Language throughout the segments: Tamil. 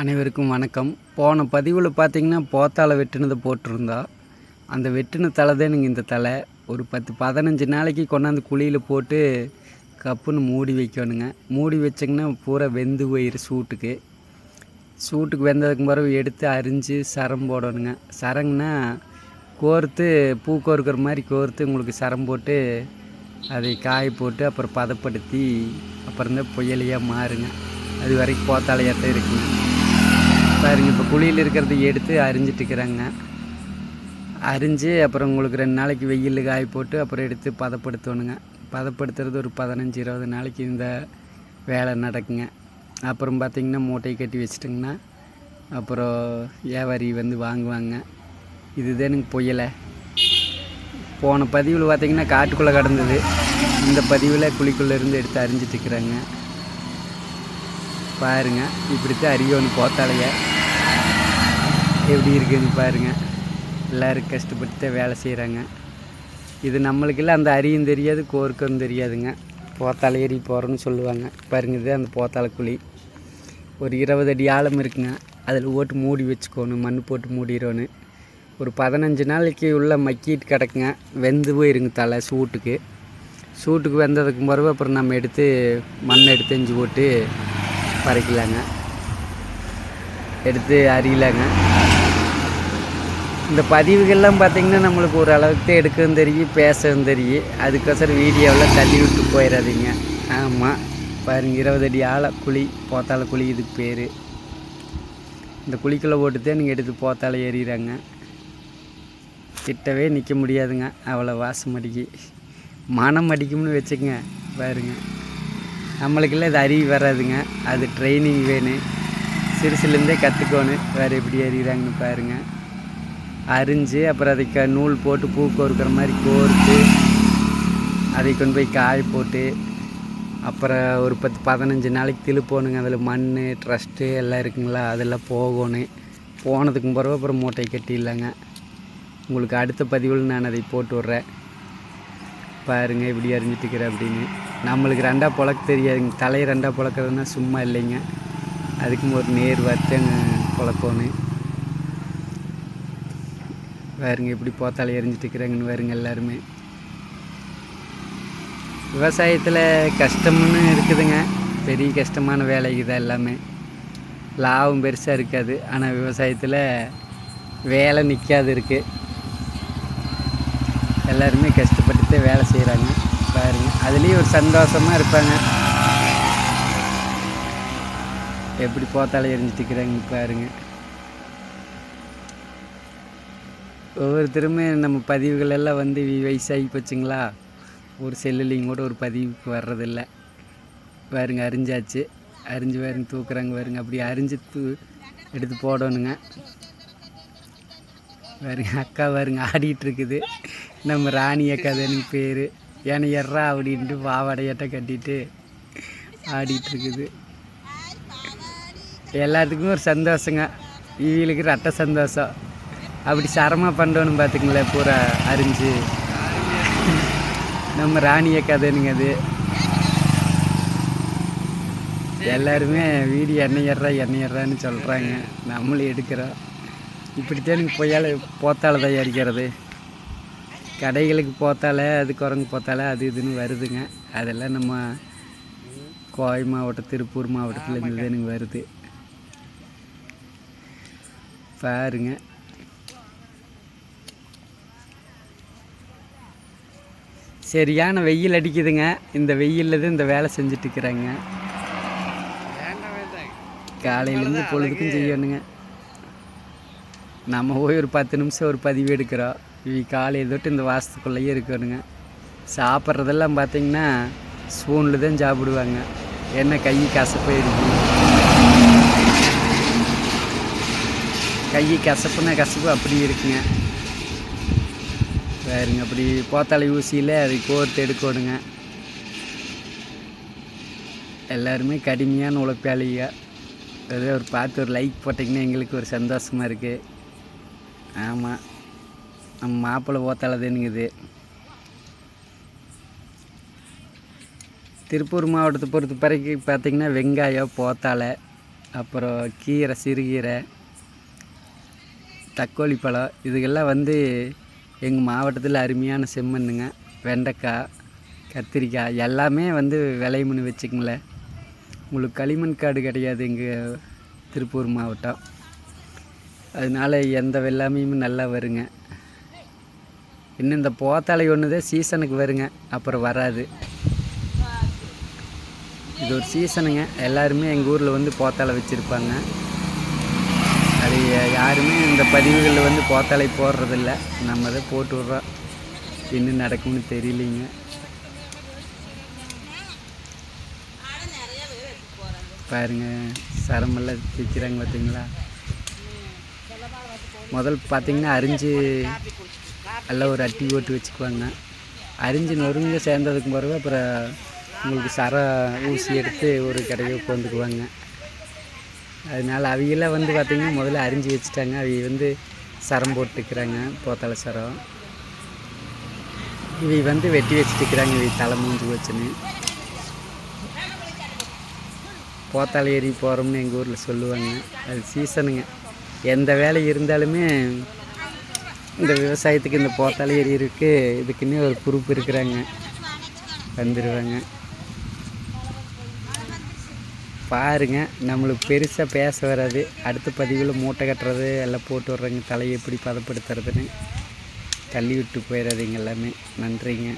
அனைவருக்கும் வணக்கம். போன பதிவில் பார்த்தீங்கன்னா போத்தால வெட்டினதை போட்டிருந்தோம் அந்த வெட்டின தலை தான் இந்த தலை. ஒரு பத்து பதினஞ்சு நாளைக்கு கொண்டாந்து குழியில் போட்டு கப்புன்னு மூடி வைக்கணுங்க. மூடி வச்சிங்கன்னா பூரா வெந்து போயிரு சூட்டுக்கு. சூட்டுக்கு வெந்ததுக்கு பிறகு எடுத்து அரிஞ்சு சரம் போடணுங்க. சரங்கன்னா கோர்த்து பூ கோர்க்கிற மாதிரி கோர்த்து உங்களுக்கு சரம் போட்டு அதை காய போட்டு அப்புறம் பதப்படுத்தி அப்புறம் தான் புயலியாக மாறுங்க. அது வரைக்கும் போத்தாலையாக இருக்குங்க. பாருங்க இப்போ குழியில் இருக்கிறத எடுத்து அரிஞ்சிட்டுருக்குறாங்க. அரிஞ்சு அப்புறம் உங்களுக்கு ரெண்டு நாளைக்கு வெயில் காய போட்டு அப்புறம் எடுத்து பதப்படுத்தணுங்க. பதப்படுத்துறது ஒரு பதினஞ்சு இருபது நாளைக்கு இந்த வேலை நடக்குங்க. அப்புறம் பார்த்திங்கன்னா மூட்டை கட்டி வச்சிட்டிங்கன்னா அப்புறம் வியாபாரி வந்து வாங்குவாங்க. இதுதானுங்க புயலை. போன பதிவில் பார்த்திங்கன்னா காட்டுக்குள்ளே கடந்தது. இந்த பதிவில் குழிக்குள்ளே இருந்து எடுத்து அரிஞ்சிட்டு இருக்கிறாங்க பாருங்க இப்படித்தான் அரியவனு போத்தாலையை எப்படி இருக்குன்னு பாருங்க. எல்லோரும் கஷ்டப்பட்டு தான் வேலை செய்கிறாங்க இது நம்மளுக்கெல்லாம் அந்த அரியும் தெரியாது கோர்க்கும் தெரியாதுங்க. போத்தாலை ஏறி போகிறோன்னு சொல்லுவாங்க. பாருங்க இது அந்த போத்தாலை குழி. ஒரு இருபது அடி ஆழம் இருக்குங்க. அதில் ஓட்டு மூடி வச்சுக்கோணும் மண் போட்டு மூடிடணும் ஒரு பதினஞ்சு நாளைக்கு உள்ள மக்கிட்டு கிடக்குங்க. வெந்து போயிருங்க தலை சூட்டுக்கு. சூட்டுக்கு வெந்ததுக்கு பிறகு அப்புறம் நம்ம எடுத்து மண் எடுத்து எஞ்சி போட்டு பறிக்கலாங்க. எடுத்து அறியலாங்க இந்த பதிவுகள்லாம் பார்த்திங்கன்னா நம்மளுக்கு ஒரு அளவுக்கு எடுக்கவும் தெரியும் பேசவும் தெரியும். அதுக்கோசரம் வீடியோவில் தள்ளி விட்டு போயிடாதீங்க ஆமாம் பாருங்க இருபது அடி ஆழ குழி போத்தால குழி இதுக்கு பேர். இந்த குழிக்குள்ளே போட்டுதான் நீங்கள் எடுத்து போத்தால ஏறிடுறாங்க. கிட்டவே நிற்க முடியாதுங்க அவ்வளோ வாசம் அடிக்கி. மனம் அடிக்கும்னு வச்சுக்கங்க பாருங்க. நம்மளுக்கெல்லாம் இது அறிவு வராதுங்க அது ட்ரைனிங் வேணும். சிறுசுலேருந்தே கற்றுக்கணும் வேறு எப்படி அறிகிறாங்கன்னு பாருங்கள் அரிஞ்சு அப்புறம் அதை க நூல் போட்டு பூ கோர்க்கிற மாதிரி கோர்த்து அதை கொண்டு போய் காய போட்டு அப்புறம் ஒரு பத்து பதினஞ்சு நாளைக்கு திழுப்போணுங்க. அதில் மண் ட்ரஸ்ட்டு எல்லாம் இருக்குங்களா? அதெல்லாம் போகணும். போனதுக்கு பிறகு அப்புறம் மூட்டை கட்டிடலாங்க உங்களுக்கு அடுத்த பதிவில் நான் அதை போட்டு விட்றேன். பாருங்க இப்படி அறிஞ்சிட்டுக்கிறேன் அப்படின்னு. நம்மளுக்கு ரெண்டாக புழக்க தெரியாதுங்க தலையை ரெண்டாக புழக்கிறதுனா சும்மா இல்லைங்க. அதுக்கும் ஒரு நேர் வத்தங்க புழக்கணும் பாருங்க எப்படி போத்தாலே எரிஞ்சிட்டு இருக்கிறாங்கன்னு பாருங்க எல்லாருமே. விவசாயத்தில் கஷ்டம்னு இருக்குதுங்க. பெரிய கஷ்டமான வேலைக்கு தான் எல்லாமே. லாபம் பெருசாக இருக்காது. ஆனால் விவசாயத்தில் வேலை நிற்காது இருக்குது எல்லாருமே கஷ்டப்பட்டு தான் வேலை செய்கிறாங்க பாருங்க அதுலேயும் ஒரு சந்தோஷமாக இருப்பாங்க. எப்படி போத்தாலே எரிஞ்சிட்டு இருக்கிறாங்க ஒவ்வொருத்தருமே நம்ம பதிவுகள் எல்லாம் வந்து வயசாகி போச்சுங்களா? ஒரு செல்லுலையும் கூட ஒரு பதிவுக்கு வர்றதில்ல. பாருங்க அரிஞ்சாச்சு. அரிஞ்சு பாருங்க தூக்குறாங்க பாருங்க. அப்படி அரிஞ்சு தூ எடுத்து போடணுங்க. பாருங்க அக்கா பாருங்க ஆடிட்டு இருக்குது. நம்ம ராணி அக்கா தானுங்க பேர். ஏன்னா எர்றா அப்படின்ட்டு பாவாடையாட்ட கட்டிட்டு ஆடிட்டு இருக்குது. எல்லாத்துக்குமே ஒரு சந்தோஷங்க. இவங்களுக்கு ரட்ட சந்தோஷம். அப்படி சரமாக பண்ணணும் பார்த்துங்களேன் பூரா அரிஞ்சு நம்ம ராணிய கதைனுங்க அது. எல்லாருமே வீடியோ எண்ணெய்றா எண்ணெய்றான்னு சொல்கிறாங்க நம்மளும் எடுக்கிறோம். இப்படித்தான் எனக்கு பொய்யால போத்தால தயாரிக்கிறது. கடைகளுக்கு போத்தால அது குரங்கு போத்தால அது இதுன்னு வருதுங்க. அதெல்லாம் நம்ம கோவை மாவட்டம் திருப்பூர் மாவட்டத்தில் இருந்து எனக்கு வருது. பாருங்க. சரியான வெயில் அடிக்குதுங்க. இந்த வெயிலில் தான் இந்த வேலை செஞ்சுட்டு இருக்கிறாங்க காலையிலேருந்து பொழுதுக்கும் செய்யணுங்க. நம்ம போய் ஒரு பத்து நிமிஷம் ஒரு பதிவு எடுக்கிறோம். இவி காலையில் தொட்டு இந்த வாசத்துக்குள்ளேயே இருக்கணுங்க. சாப்பிட்றதெல்லாம் பார்த்தீங்கன்னா ஸ்பூனில் தான் சாப்பிடுவாங்க. என்ன கை கசப்பு கை கசப்புனா கசப்பு அப்படி இருக்குங்க. பாருங்க அப்படி போத்தாலை ஊசியில் அதை கோர்த்து எடுக்கணுங்க எல்லாருமே கடுமையான உழைப்பாளிங்க. ஏதோ ஒரு பார்த்து ஒரு லைக் போட்டிங்கன்னா எங்களுக்கு ஒரு சந்தோஷமாக இருக்குது ஆமாம் நம்ம மாப்பிள்ளை போத்தாளை தானுங்குது. திருப்பூர் மாவட்டத்தை பொறுத்த வரைக்கும் பார்த்திங்கன்னா வெங்காயம் போத்தாலை அப்புறம் கீரை சிறுகீரை தக்கோலி பழம் இதுக்கெல்லாம் வந்து எங்கள் மாவட்டத்தில் அருமையான செம்மண்ணுங்க வெண்டைக்காய் கத்திரிக்காய் எல்லாமே வந்து விளையும்னு வச்சுக்கங்களேன் உங்களுக்கு களிமண் காடு கிடையாது எங்கள் திருப்பூர் மாவட்டம். அதனால எந்த வெள்ளாமையும் நல்லா வருங்க. இன்னும் இந்த போத்தாலை ஒன்று தான் சீசனுக்கு வருங்க அப்புறம் வராது. இது ஒரு சீசனுங்க எல்லாருமே எங்கள் ஊரில் வந்து போத்தாலை வச்சுருப்பாங்க. அது யாருமே இந்த பதிவுகளில் வந்து போத்தாலை போடுறதில்ல. நம்ம தான் போட்டு விட்றோம். என்ன நடக்கும்னு தெரியலிங்க. பாருங்க சரமெல்லாம் தைக்கிறாங்க பார்த்தீங்களா? முதல் பார்த்தீங்கன்னா அரிஞ்சு எல்லாம் ஒரு அட்டி போட்டு வச்சுக்குவாங்க. அரிஞ்சு நொறுங்க சேர்ந்ததுக்கு பிறகு அப்புறம் உங்களுக்கு சர ஊசி எடுத்து ஒரு கடையை உட்காந்துக்குவாங்க அதனால் அவையெல்லாம் வந்து பார்த்திங்கன்னா முதல்ல அரிஞ்சு வச்சுட்டாங்க. அவங்க வந்து சரம் போட்டுக்கிறாங்க போத்தலை சரம். இவை வந்து வெட்டி வச்சுட்டுக்கிறாங்க இவை தலை மூஞ்சி வச்சுன்னு. போத்தாலை ஏறி போகிறோம்னு எங்கள் ஊரில் சொல்லுவாங்க. அது சீசனுங்க. எந்த வேலை இருந்தாலுமே இந்த விவசாயத்துக்கு இந்த போத்தாலை ஏரி இருக்குது இதுக்குன்னே ஒரு குரூப் இருக்கிறாங்க. வந்துடுவாங்க பாருங்கள் நம்மளுக்கு பெருசாக பேச வராது. அடுத்த பதிவில் மூட்டை கட்டுறது எல்லாம் போட்டு விட்றேங்க தலையை எப்படி பதப்படுத்துறதுன்னு தள்ளி விட்டு போயிடாதீங்க எல்லாமே. நன்றிங்க.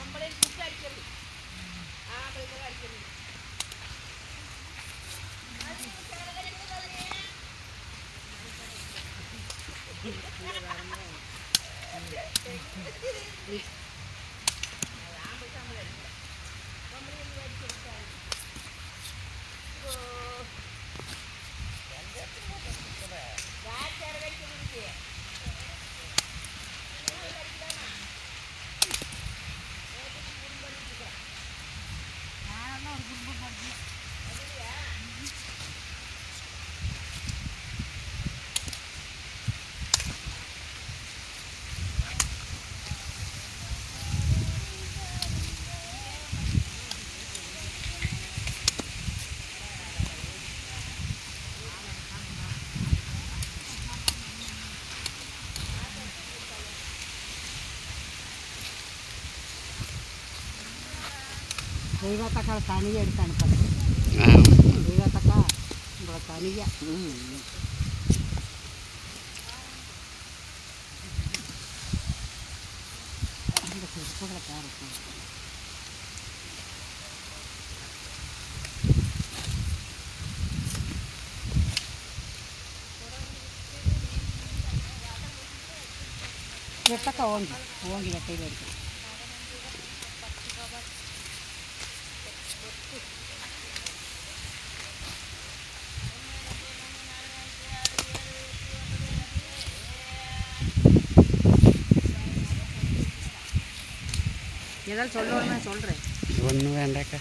ஆம்பளைக்கு Thank you. Kita kawan, kawan kita tidak. ஏதாவது சொல்லணும்னா சொல்கிறேன் ஒன்றும் வேண்டாக்கா